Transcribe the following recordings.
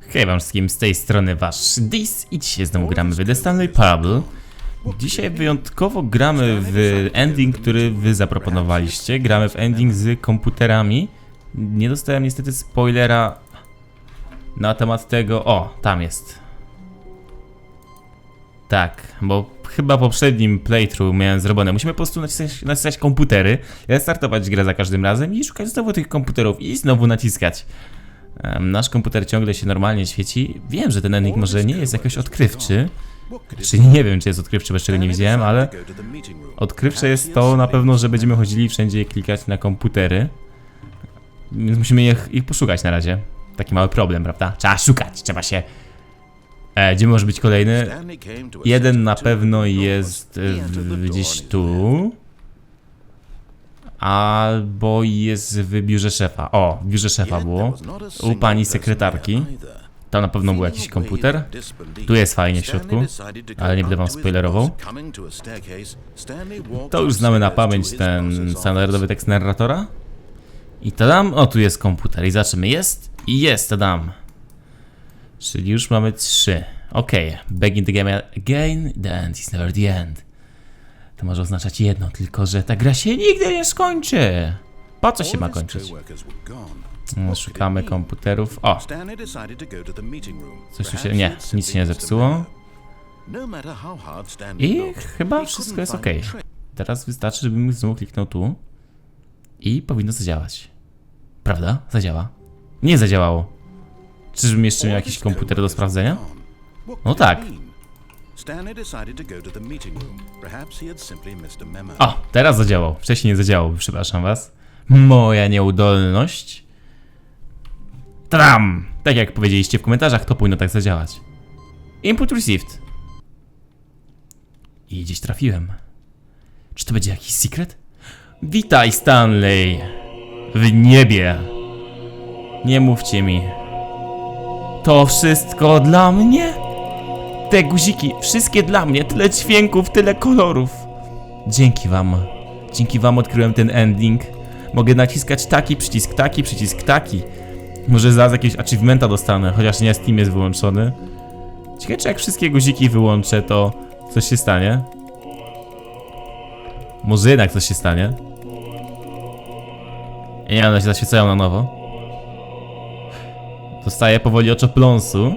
Hej wam wszystkim, z tej strony wasz Dis i dzisiaj znowu gramy w The Stanley Parable. Dzisiaj wyjątkowo gramy w ending, który wy zaproponowaliście. Gramy w ending z komputerami. Nie dostałem niestety spoilera na temat tego... O, tam jest. Tak, bo chyba poprzednim playthrough miałem zrobione. Musimy po prostu nacisnąć komputery, restartować grę za każdym razem i szukać znowu tych komputerów i znowu naciskać. Nasz komputer ciągle się normalnie świeci. Wiem, że ten ending może nie jest jakoś odkrywczy. Czy nie wiem, czy jest odkrywczy, bo czego nie widziałem, ale odkrywcze jest to na pewno, że będziemy chodzili wszędzie i klikać na komputery. Więc musimy ich, ich poszukać na razie. Taki mały problem, prawda? Trzeba szukać, trzeba się... E, gdzie może być kolejny? Jeden na pewno jest e, gdzieś tu. Albo jest w biurze szefa. O, w biurze szefa było. U pani sekretarki. Tam na pewno był jakiś komputer. Tu jest fajnie w środku, ale nie będę wam spoilerował. To już znamy na pamięć ten standardowy tekst narratora. I tadam, o tu jest komputer i zobaczymy, jest i jest, tadam. Czyli już mamy trzy. Okej, begin the game again, the end is never the end. To może oznaczać jedno, tylko że ta gra się nigdy nie skończy. Po co się ma kończyć? No, Szukamy komputerów. O, coś tu się... Nie, nic się nie zepsuło. I chyba wszystko jest ok. Teraz wystarczy, żebym znowu kliknął tu. I powinno zadziałać. Prawda? Zadziała. Nie zadziałało. Czyżbym jeszcze miał jakiś komputer do sprawdzenia? No tak. O, teraz zadziałał. Wcześniej nie zadziałał, przepraszam was. Moja nieudolność. Tram! Tak jak powiedzieliście w komentarzach, to powinno tak zadziałać. Input received. I gdzieś trafiłem. Czy to będzie jakiś secret? Witaj, Stanley! W niebie! Nie mówcie mi. To wszystko dla mnie? Te guziki, wszystkie dla mnie, tyle dźwięków, tyle kolorów. Dzięki wam. Dzięki wam odkryłem ten ending. Mogę naciskać taki przycisk, taki przycisk, taki. Może zaraz jakiegoś achievementa dostanę, chociaż nie Steam jest wyłączony. Ciekawe, czy jak wszystkie guziki wyłączę, to coś się stanie. Może jednak coś się stanie. Nie, one się zaświecają na nowo. Dostaję powoli oczopląsu.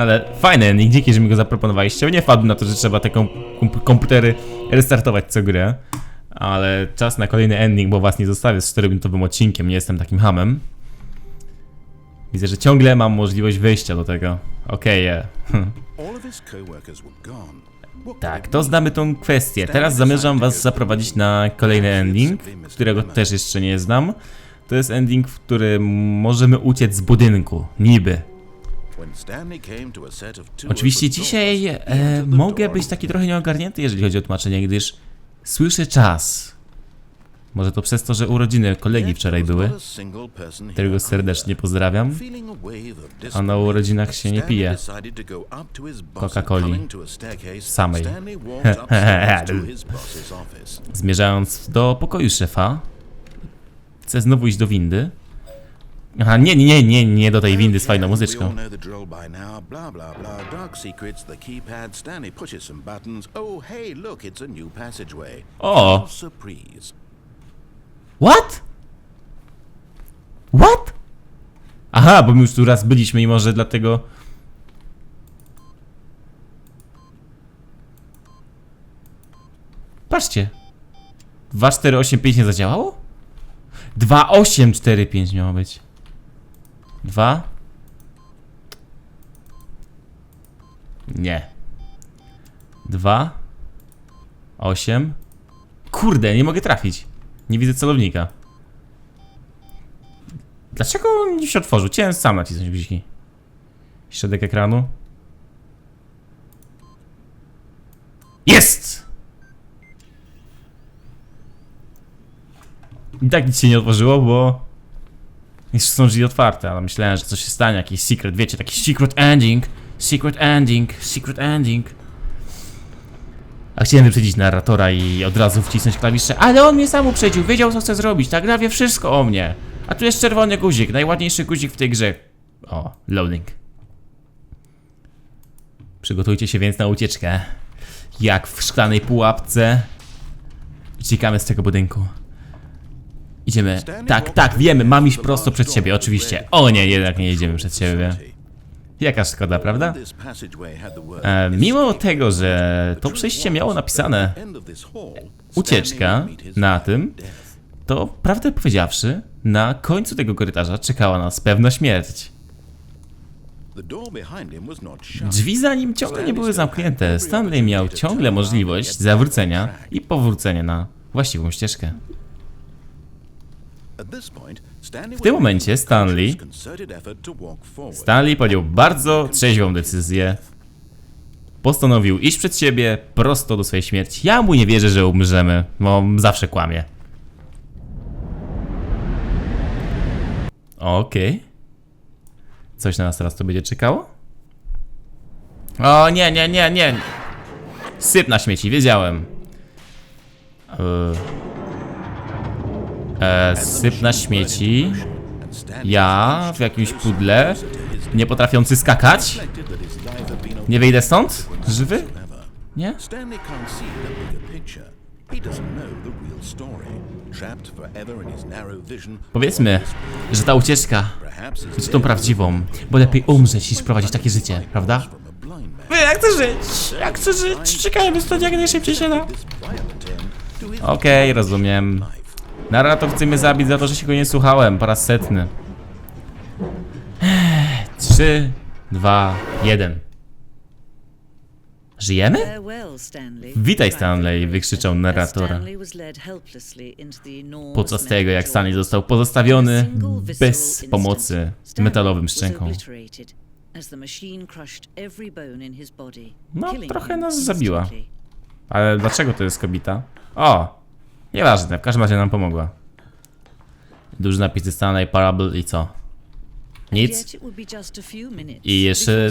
Ale fajny ending, dzięki, że mi go zaproponowaliście. Nie wpadłem na to, że trzeba te kom kom komputery restartować co grę. Ale czas na kolejny ending, bo was nie zostawię z 4-minutowym odcinkiem, nie jestem takim hamem. Widzę, że ciągle mam możliwość wejścia do tego. Okej, okay, Tak, to znamy tą kwestię. Teraz zamierzam was zaprowadzić na kolejny ending, którego też jeszcze nie znam. To jest ending, w którym możemy uciec z budynku. Niby. Oczywiście dzisiaj e, mogę być taki trochę nieogarnięty, jeżeli chodzi o tłumaczenie, gdyż słyszę czas. Może to przez to, że urodziny kolegi wczoraj były, którego serdecznie pozdrawiam. A na urodzinach się nie pije Coca-Coli samej. Zmierzając do pokoju szefa, chcę znowu iść do windy. Aha, nie, nie, nie, nie, nie do tej windy z fajną muzyczką. O! What? What? Aha, bo my już tu raz byliśmy i może dlatego... Patrzcie. 2485 nie zadziałało? 2845 miało być. 2 Nie. 2 8 Kurde, nie mogę trafić. Nie widzę celownika. Dlaczego on nie się otworzył? Chciałem sam nacisnąć guziki. Środek ekranu. Jest! I tak nic się nie otworzyło, bo jeszcze są drzwi otwarte, ale myślałem, że coś się stanie, jakiś secret, wiecie, taki secret ending, secret ending, secret ending. A chciałem wyprzedzić narratora i od razu wcisnąć klawisze, ale on mnie sam uprzedził, wiedział co chce zrobić, ta gra wie wszystko o mnie. A tu jest czerwony guzik, najładniejszy guzik w tej grze. O, loading. Przygotujcie się więc na ucieczkę. Jak w szklanej pułapce. Uciekamy z tego budynku. Idziemy. Tak, tak, wiemy, mam iść prosto przed siebie, oczywiście. O nie, jednak nie jedziemy przed siebie. Jaka szkoda, prawda? E, mimo tego, że to przejście miało napisane ucieczka na tym, to prawdę powiedziawszy, na końcu tego korytarza czekała nas pewna śmierć. Drzwi za nim ciągle nie były zamknięte. Stanley miał ciągle możliwość zawrócenia i powrócenia na właściwą ścieżkę. W tym momencie Stanley Stanley podjął bardzo trzeźwą decyzję. Postanowił iść przed siebie prosto do swojej śmierci. Ja mu nie wierzę, że umrzemy, bo zawsze kłamie. Okej. Coś na nas teraz tu będzie czekało? O nie, nie, nie, nie. Syp na śmieci, wiedziałem. E, e, syp na śmieci. Ja w jakimś pudle, nie potrafiący skakać. Nie wyjdę stąd? Żywy? Nie? Powiedzmy, że ta ucieczka jest tą prawdziwą, bo lepiej umrzeć niż prowadzić takie życie, prawda? from a blind man. Ja chcę żyć! Ja chcę żyć! Czekajmy stąd jak najszybciej się da. This violent end to chce mnie zabić za to, że się go nie słuchałem. Po raz setny. Ech, Trzy, dwa, jeden. Żyjemy? Farewell, Stanley. Witaj, Stanley, wykrzyczał narrator. Stanley was led helplessly into the enormous Podczas tego, jak Stanley został pozostawiony bez pomocy metalowym szczęką. No, trochę nas zabiła. Ale dlaczego to jest kobieta? O! Nieważne, w każdym razie nam pomogła. Duży napis Stanley Parable i co? Nic? I jeszcze-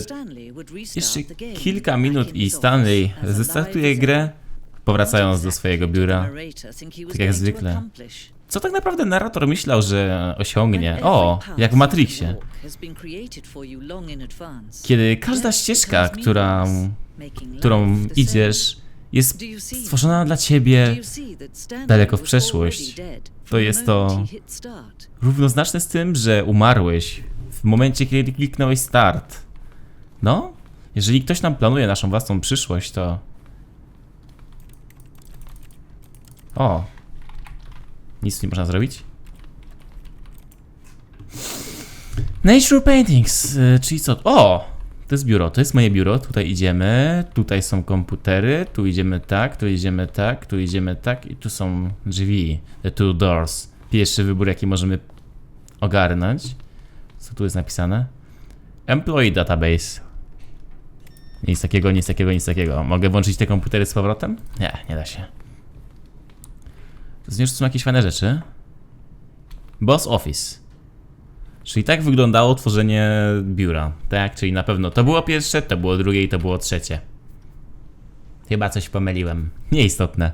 Jeszcze kilka minut in i Stanley zestartuje grę, powracając do swojego biura. Tak jak zwykle. Co tak naprawdę narrator myślał, że osiągnie? O, jak w Matrixie. Kiedy każda ścieżka, która, którą idziesz, jest stworzona dla ciebie, daleko w przeszłość. To jest to- równoznaczne z tym, że umarłeś w momencie, kiedy kliknąłeś start. No, jeżeli ktoś nam planuje naszą własną przyszłość, to... O! Nic nie można zrobić? Nature Paintings, y, czyli co? O! To jest biuro, to jest moje biuro, tutaj idziemy, tutaj są komputery, tu idziemy tak, tu idziemy tak, tu idziemy tak i tu są drzwi, the two doors. Pierwszy wybór, jaki możemy ogarnąć. Co tu jest napisane? Employee Database. Nic takiego, nic takiego, nic takiego. Mogę włączyć te komputery z powrotem? Nie, nie da się. Że są jakieś fajne rzeczy. Boss Office. Czyli tak wyglądało tworzenie biura. Tak, czyli na pewno to było pierwsze, to było drugie i to było trzecie. Chyba coś pomyliłem. Nieistotne.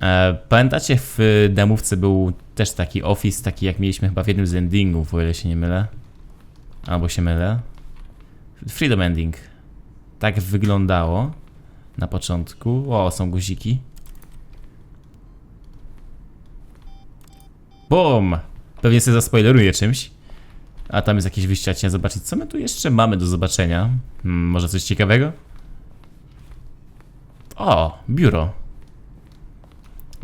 E, pamiętacie, w demówce był też taki office, taki jak mieliśmy chyba w jednym z endingów, o ile się nie mylę. Albo się mylę. Freedom Ending. Tak wyglądało na początku. O, są guziki. Bum! Pewnie sobie zaspoileruję czymś. A tam jest jakieś wyjście, zobaczyć, co my tu jeszcze mamy do zobaczenia. Hmm, może coś ciekawego? O, biuro.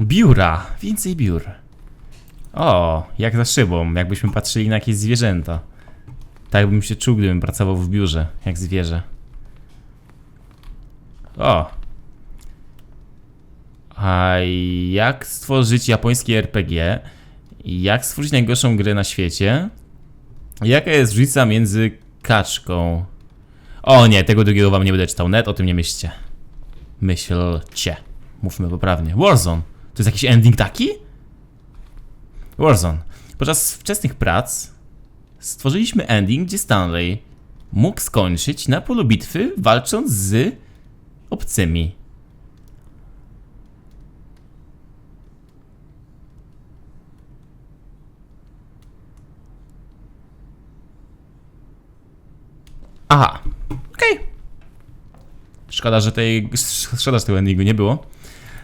Biura! Więcej biur. O, jak za szybą, jakbyśmy patrzyli na jakieś zwierzęta. Tak bym się czuł, gdybym pracował w biurze, jak zwierzę. O! A jak stworzyć japońskie RPG? Jak stworzyć najgorszą grę na świecie? Jaka jest różnica między kaczką? O nie, tego drugiego wam nie będę czytał. Net o tym nie myślcie. Myślcie. Mówmy poprawnie. Warzone. To jest jakiś ending taki? Warzone. Podczas wczesnych prac stworzyliśmy ending, gdzie Stanley mógł skończyć na polu bitwy walcząc z obcymi. Aha, okej. Szkoda, że tej, szkoda, że tego endingu nie było.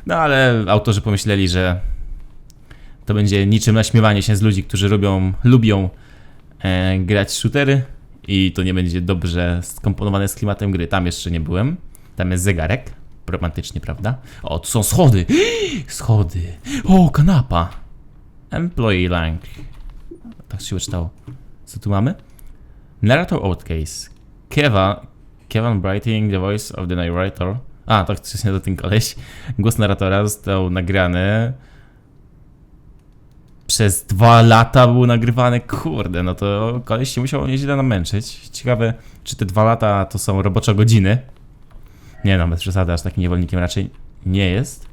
No ale autorzy pomyśleli, że to będzie niczym naśmiewanie się z ludzi, którzy lubią, lubią e, grać shootery i to nie będzie dobrze skomponowane z klimatem gry. Tam jeszcze nie byłem. Tam jest zegarek. Romantycznie, prawda? O, tu są schody! Schody! O, kanapa! Employee rank. Tak się czytało. Co tu mamy? Narrator Outcase. Keva, Kevin Brighting, the voice of the narrator. A, to wcześniej to ten koleś. Głos narratora został nagrany. Przez dwa lata był nagrywany. Kurde, no to koleś się musiał nieźle namęczyć. Ciekawe, czy te dwa lata to są robocze godziny. Nie no, bez przesady, aż takim niewolnikiem raczej nie jest.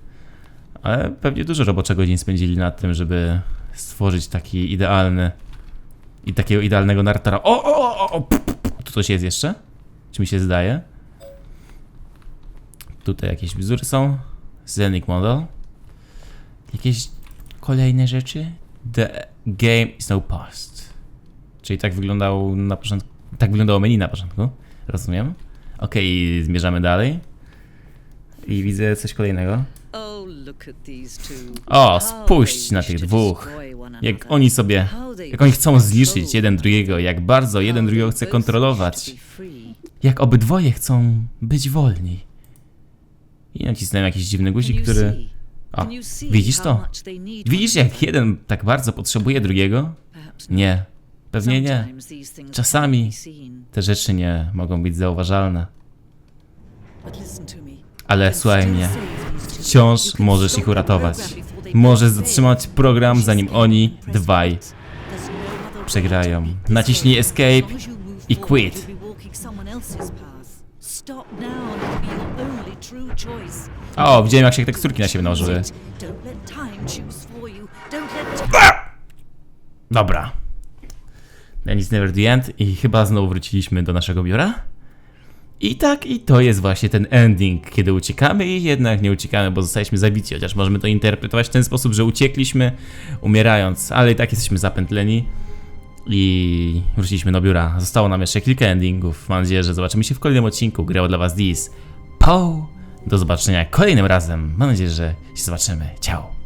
Ale pewnie dużo roboczych godzin spędzili nad tym, żeby stworzyć taki idealny i takiego idealnego narratora. O, o, o, o, o! Tu coś jest jeszcze? Czy mi się zdaje? Tutaj jakieś bzdury są. Zenic Model. Jakieś kolejne rzeczy. The game is no past. Czyli tak wyglądał na początku. Tak wyglądało menu na początku. Rozumiem. Okej, zmierzamy dalej. I widzę coś kolejnego. Oh. O, spójrz na tych dwóch. Jak oni sobie. Jak oni chcą zniszczyć jeden drugiego, jak bardzo jeden drugiego chce kontrolować. Jak obydwoje chcą być wolni. I nacisnąłem jakiś dziwny guzik, który. O, widzisz to? Widzisz, jak jeden tak bardzo potrzebuje drugiego? Nie. Pewnie nie. Czasami. Te rzeczy nie mogą być zauważalne. Ale słuchaj mnie. Wciąż możesz ich uratować. Możesz zatrzymać program, zanim oni dwaj przegrają. Naciśnij escape i quit. O, widziałem jak się teksturki na siebie nałożyły. Dobra. Then it's never the end i chyba znowu wróciliśmy do naszego biura. I tak, i to jest właśnie ten ending, kiedy uciekamy i jednak nie uciekamy, bo zostaliśmy zabici, chociaż możemy to interpretować w ten sposób, że uciekliśmy umierając, ale i tak jesteśmy zapętleni i wróciliśmy do biura. Zostało nam jeszcze kilka endingów. Mam nadzieję, że zobaczymy się w kolejnym odcinku. Grał dla was Diz. Po! Do zobaczenia kolejnym razem. Mam nadzieję, że się zobaczymy. Ciao!